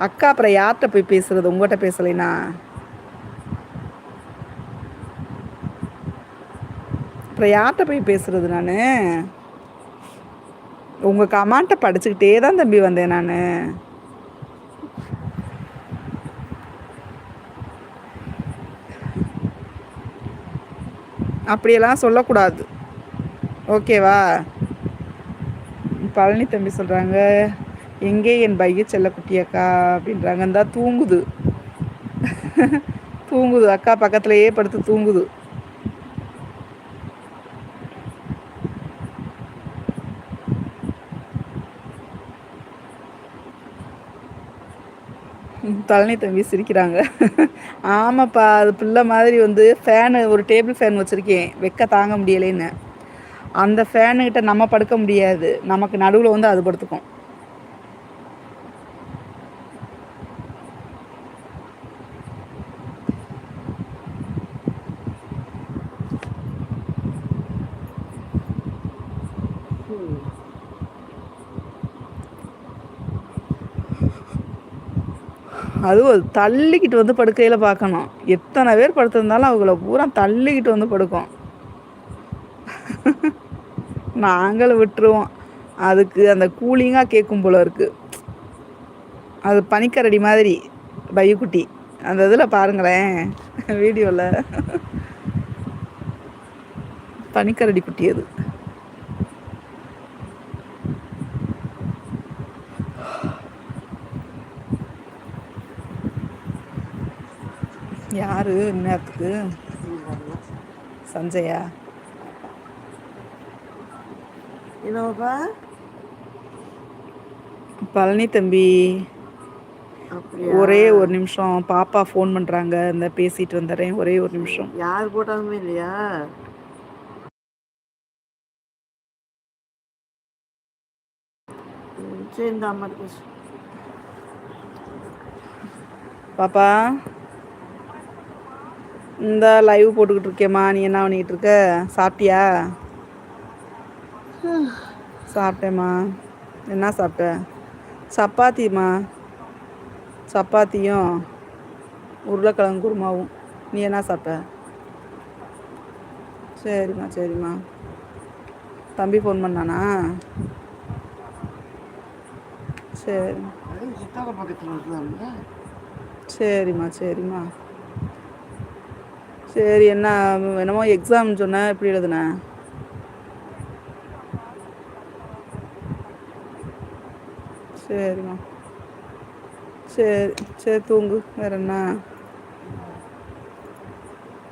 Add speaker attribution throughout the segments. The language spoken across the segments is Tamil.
Speaker 1: அக்கா அப்புறம் யார்கிட்ட போய் பேசுறது? உங்கள்கிட்ட பேசலைனா? அப்புறம் யார்கிட்ட போய் பேசுறது நான்? உங்க கமாண்ட்ட படிச்சுக்கிட்டே தான் தம்பி வந்தேன் நான். அப்படியெல்லாம் சொல்லக்கூடாது. ஓகேவா? பழனி தம்பி சொல்கிறாங்க எங்கே என் பைய செல்ல குட்டியக்கா அப்படின்றாங்க. இந்தா தூங்குது. தூங்குது. அக்கா பக்கத்துலயே படுத்து தூங்குது. பழனி தம்பி சிரிக்கிறாங்க. ஆமாப்பா அது பிள்ளை மாதிரி வந்து ஃபேனு ஒரு டேபிள் ஃபேன் வச்சுருக்கேன். வெக்க தாங்க முடியலைன்னு. அந்த ஃபேனுக்கிட்ட நம்ம படுக்க முடியாது. நமக்கு நடுவில் வந்து அது படுத்துக்கும். அதுவும் தள்ளிக்கிட்டு வந்து படுக்கையில் பார்க்கணும். எத்தனை பேர் படுத்திருந்தாலும் அவங்கள பூரா தள்ளிக்கிட்டு வந்து படுக்கும். நாங்களும் விட்டுருவோம். அதுக்கு அந்த கூலிங்காக கேட்கும் போல இருக்குது அது பனிக்கரடி மாதிரி பையக்குட்டி. அந்த இதில் பாருங்களேன் வீடியோவில் பனிக்கரடி குட்டி அது. யாரு? இந்நேரத்துக்கு சஞ்சயா?
Speaker 2: என்னவாப்பா?
Speaker 1: பழனி தம்பி. ஒரே ஒரு நிமிஷம். பாப்பா ஃபோன் பண்ணுறாங்க இந்த பேசிட்டு வந்துடுறேன். ஒரே ஒரு நிமிஷம்.
Speaker 2: யார் போட்டாலுமே இல்லையா? சரி இந்த அம்மா
Speaker 1: பாப்பா? இந்த லைவ் போட்டுக்கிட்டு இருக்கேம்மா. நீ என்ன பண்ணிக்கிட்டு இருக்க? சாப்பிட்டியா? சாப்பிட்டேம்மா. என்ன சாப்பிட்ட? சப்பாத்திம்மா. சப்பாத்தியும் உருளைக்கிழங்கு குருமாவும். நீ என்ன சாப்பிட்ட? சரிம்மா சரிம்மா. தம்பி ஃபோன் பண்ணானா? சரி. சரிம்மா சரிம்மா. சரி என்ன என்னமோ எக்ஸாம் சொன்ன எப்படி எழுதுன? சரிம்மா. சரி சரி தூங்கு. வேற என்ன?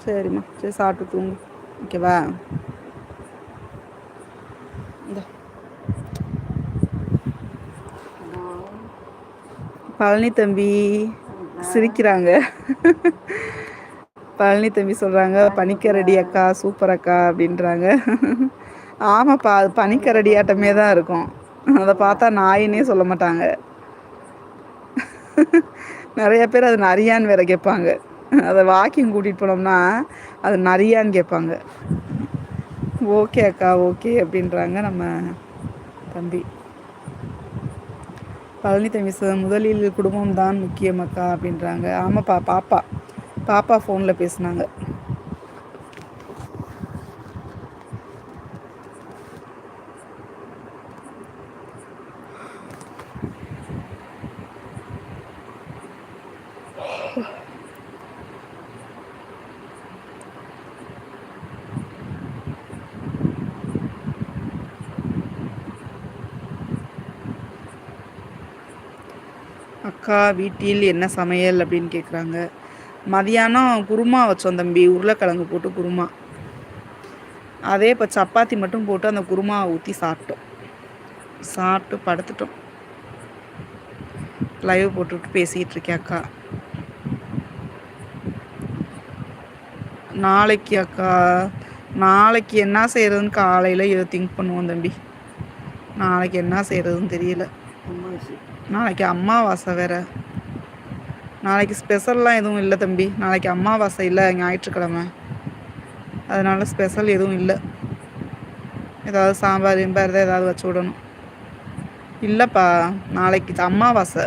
Speaker 1: சரிம்மா சரி சாப்பிட்டு தூங்கு. ஓகேவா இந்த. பழனி தம்பி சிரிக்கிறாங்க. பழனி தம்பி சொல்கிறாங்க பனிக்கரடி அக்கா சூப்பர் அக்கா அப்படின்றாங்க. ஆமாப்பா அது பனிக்கரடி ஆட்டமே தான் இருக்கும். அதை பார்த்தா நாயின்னே சொல்ல மாட்டாங்க. நிறைய பேர் அது நரியான்னு வேற கேட்பாங்க. அதை வாக்கிங் கூட்டிகிட்டு போனோம்னா அது நரியான்னு கேட்பாங்க. ஓகே அக்கா ஓகே அப்படின்றாங்க நம்ம தம்பி. பழனி தம்பி முதலில் குடும்பம் தான் முக்கியம் அக்கா அப்படின்றாங்க. ஆமாப்பா பாப்பா. பாப்பா ஃபோனில் பேசுனாங்க. அக்கா வீட்டில் என்ன சமையல் அப்படின்னு கேட்குறாங்க மதியானம் குருமா வச்சோம் தம்பி உருளைக்கிழங்கு போட்டு குருமா. அதே இப்போ சப்பாத்தி மட்டும் போட்டு அந்த குருமாவை ஊற்றி சாப்பிட்டோம். சாப்பிட்டு படுத்துட்டோம். லைவ் போட்டுட்டு பேசிகிட்டு இருக்கேன் அக்கா. நாளைக்கு அக்கா நாளைக்கு என்ன செய்கிறதுன்னு காலையில் திங்க் பண்ணுவோம் தம்பி. நாளைக்கு என்ன செய்கிறதுன்னு தெரியல.
Speaker 2: அம்மாவாசை.
Speaker 1: நாளைக்கு அமாவாசை வேற. நாளைக்கு ஸ்பெஷல்லாம் எதுவும் இல்லை தம்பி. நாளைக்கு அம்மாவாசை இல்லை ஞாயிற்றுக்கிழமை. அதனால ஸ்பெஷல் எதுவும் இல்லை. ஏதாவது சாம்பார் இம்பார் தான் ஏதாவது வச்சு விடணும். இல்லைப்பா நாளைக்கு அம்மாவாசை